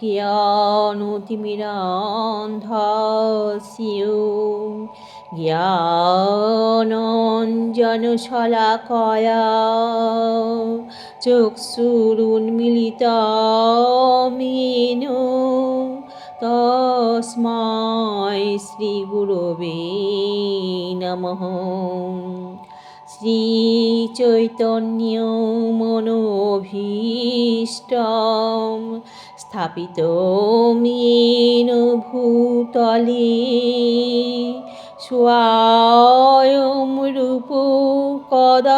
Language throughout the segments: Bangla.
জ্ঞানতিমিরান্ধস্যু। জ্ঞানঞ্জনশলাকয়া। চক্ষুরুন্মিলিতমিন। তস্মাই শ্রীগুরবে নমঃ। শ্রীচৈতন্য মনোভীষ্টম স্থাপিত মেন ভূতলে স্বয়ং রূপ কদ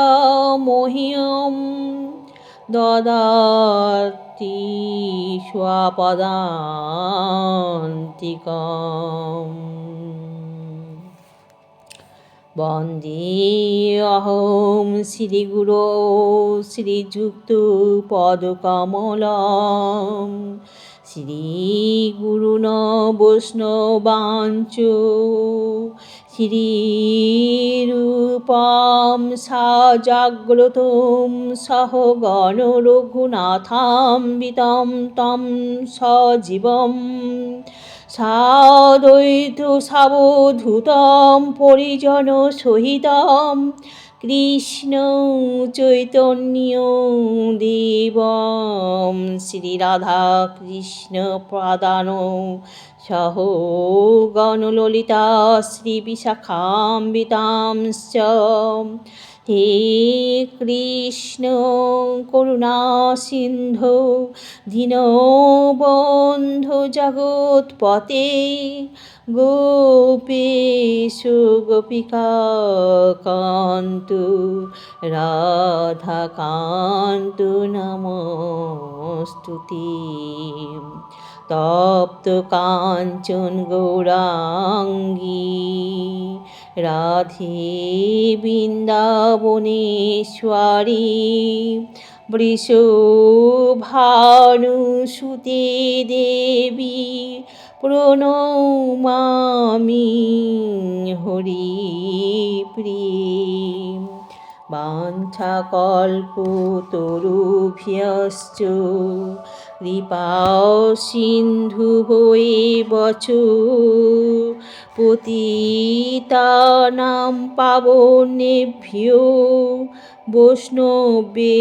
মহ্যম দদাতি স্বপদান্তিকম। বন্দে অহম শ্রীগুরো শ্রীযুক্ত পদকমলম শ্রীগুরুণ বৈষ্ণবাঞ্চ। শ্রীরূপম সাজাগ্রতম সহগণ রঘুনাথাম্বিতম তম সজীবম। সাদ্বৈত সাবধূতম পরিজন সহিতম কৃষ্ণ চৈতন্য দেবম। শ্রীরাধা কৃষ্ণ প্রদান সহ গণললিতা শ্রীবিশাখাম্বিতাংশ হে কৃষ্ণ করুণা সিন্ধু দীনবন্ধু জগৎপতে গোপেশু গোপিকা কান্ত রাধাকান্ত নমস্তুতি। তপ্ত কাঞ্চন গৌরাঙ্গী। রাধে বৃন্দাবনেশ্বরী। বৃষভানুসুতে দেবী প্রণমামি হরি প্রিয়। বাঞ্ছাকল্পতরুভ্যশ্চ কৃপা সিন্ধু হয়ে বচ পতিতানাম পাবনেভ্যো বৈষ্ণবেভ্যো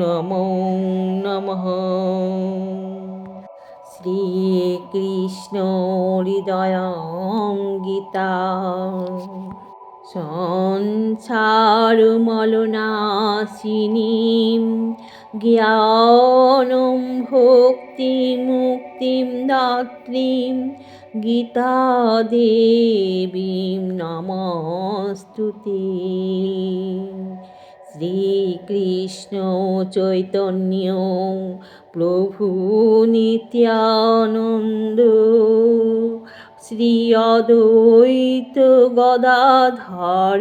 নমো নমঃ। শ্রীকৃষ্ণ হৃদয়ঙ্গীতা সংসারমলনাশিনীম জ্ঞানম ভক্তি মুক্তিম দাত্রীম গীতা দেবীম নমস্তুতে শ্রীকৃষ্ণ চৈতন্য প্রভু নিত্যানন্দ শ্রী অদ্বৈত গদাধর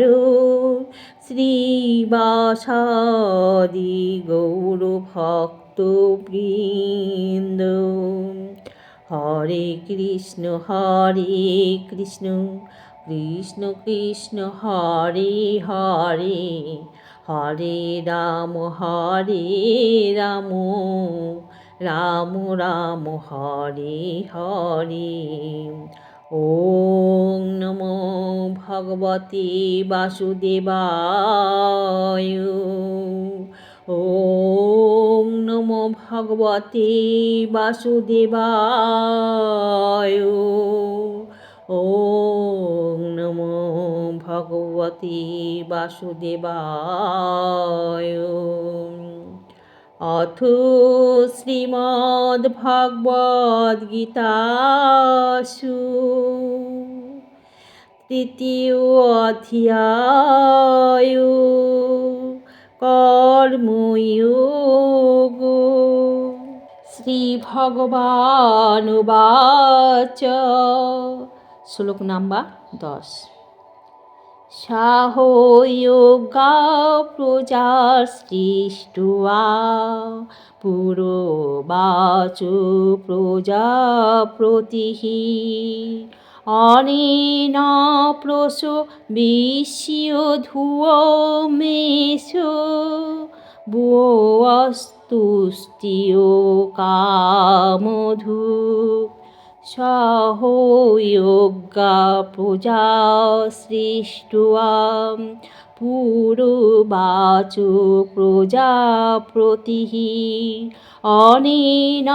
শ্রীবাসাদি গৌরভক্তবৃন্দ হরে কৃষ্ণ হরে কৃষ্ণ কৃষ্ণ কৃষ্ণ, হরে হরে হরে রাম হরে রাম রাম রাম, হরে হরে। ওম নমো ভগবতে বাসুদেবায়। ওম নমো ভগবতে বাসুদেবায়। ওম নমো ভগবতে বাসুদেবায়। অথ শ্রীমদ্ভগবদ্ গীতাসু তৃতীয় অধ্যায় কর্ময়োগ। শ্রীভগবানুবাচ। শ্লোক নাম্বার দশ। সাহয়োগা প্রজার সৃষ্টুয়া পুরোবাচু প্রজাপ্রতিः অনেন প্রসো বিশ্য ধুয়মেষ ভুয়স্তুষ্টিও কামধু। সহযোগা প্রজা সৃষ্টুয়াম পুরুবাচু প্রজাপতিः অনেন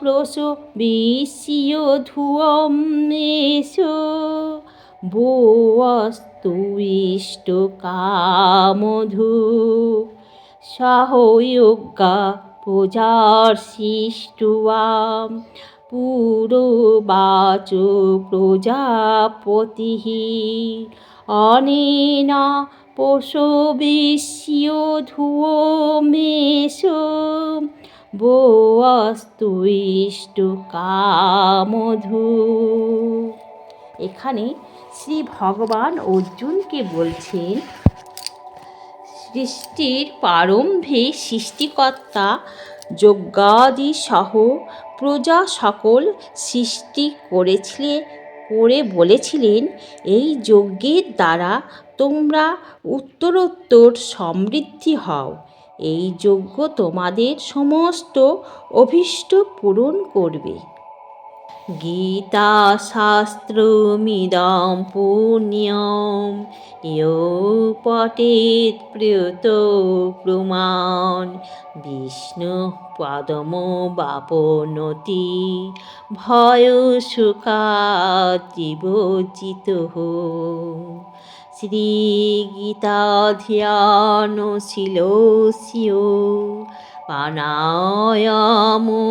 প্রসবিষ্য ধুয়ম মেষো ভুয়স্তু ইষ্টকামধু সহযোগা প্রজার সৃষ্টুয়াম পুরোবাচ প্রজাপতিः অনেন পশবিষ্য ধুয়ো মেষ। বোয়াস্তু কামধু। এখানে শ্রী ভগবান অর্জুনকে বলছেন সৃষ্টির প্রারম্ভে সৃষ্টিকর্তা যজ্ঞাদি সহ প্রজা সকল সৃষ্টি করেছিলে, করে বলেছিলেন, এই যজ্ঞের দ্বারা তোমরা উত্তরোত্তর সমৃদ্ধি হও। এই যজ্ঞ তোমাদের সমস্ত অভীষ্ট পূরণ করবে। গীতাশাস্ত্রমিদं পুণ্যं यो পঠেत् প্রিয়ত প্রমাণ। বিষ্ণু পদমবাপনতি ভয় সুখাতিবচিত শ্রীগীতাধ্যানশীলস্য প্রাণায়ামো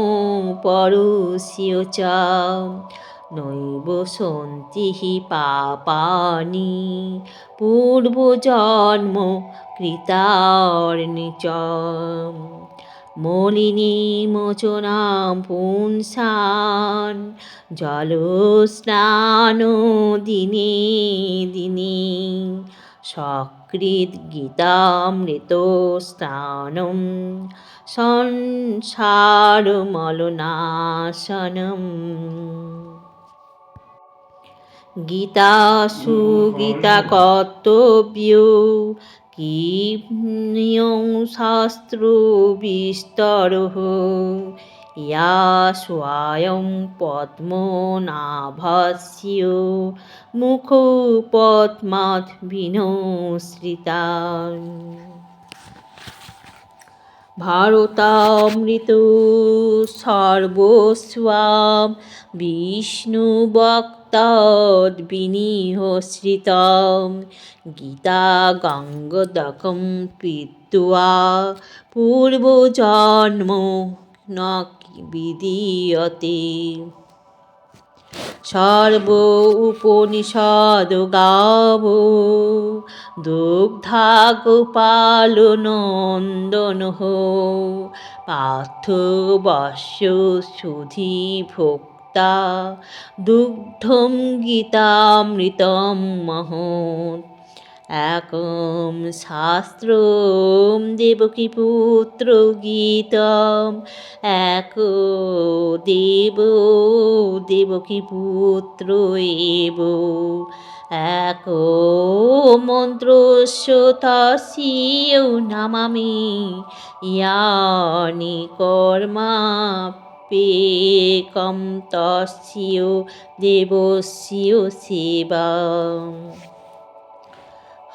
পরস্য চ নৈব সন্তি পাপানি পূর্বজন্ম কৃতার্নি চ মলিনী মোচনাম পুংসান জলস্নান দিনে দিনে। সকৃৎ গীতামৃত স্নানম সংসারমলনাশনম। গীতাসু গীতা কর্তব্য কিং শাস্ত্র বিস্তর ইয়া স্বয়ং পদ্মনাভস্য মুখপদ্মাৎ বিনশ্রিতা ভারতামৃত সর্বস্বাম বিষ্ণু বিষ্ণুভক্তদ্বিনিহশ্রিতম গীতা গঙ্গদকম পীত্বা পূর্বজন্ম ন বিদীয়তে। সর্ব উপনিষদ গাব দুগ্ধা গোপাল নন্দন হো। পার্থ বস্য সুধি ভোক্তা, দুগ্ধম গীতামৃতম মহৎ। একম শাস্ত্র দেবকীপুত্র গীতম। এক দেব দেবকীপুত্র এব। এক মন্ত্রস্য নামামি, ইয়ানি কর্মা পেকম তস্য দেবস্য সেবা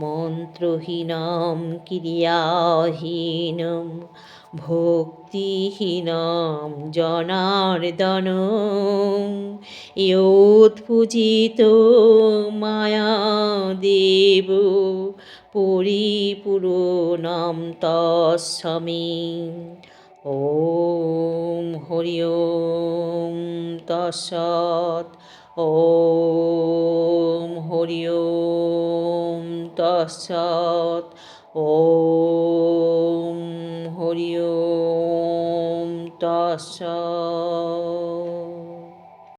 মন্ত্রহীনম ক্রিয়াহীনম, ভক্তিহীনম জনার্দন ইয়োৎপূজিত মায়া দেব পরিপূরণম তস্বামী ও হরি ওম ও ওম হরি ওম। तत्सत् ॐ हरि ॐ तत्सत्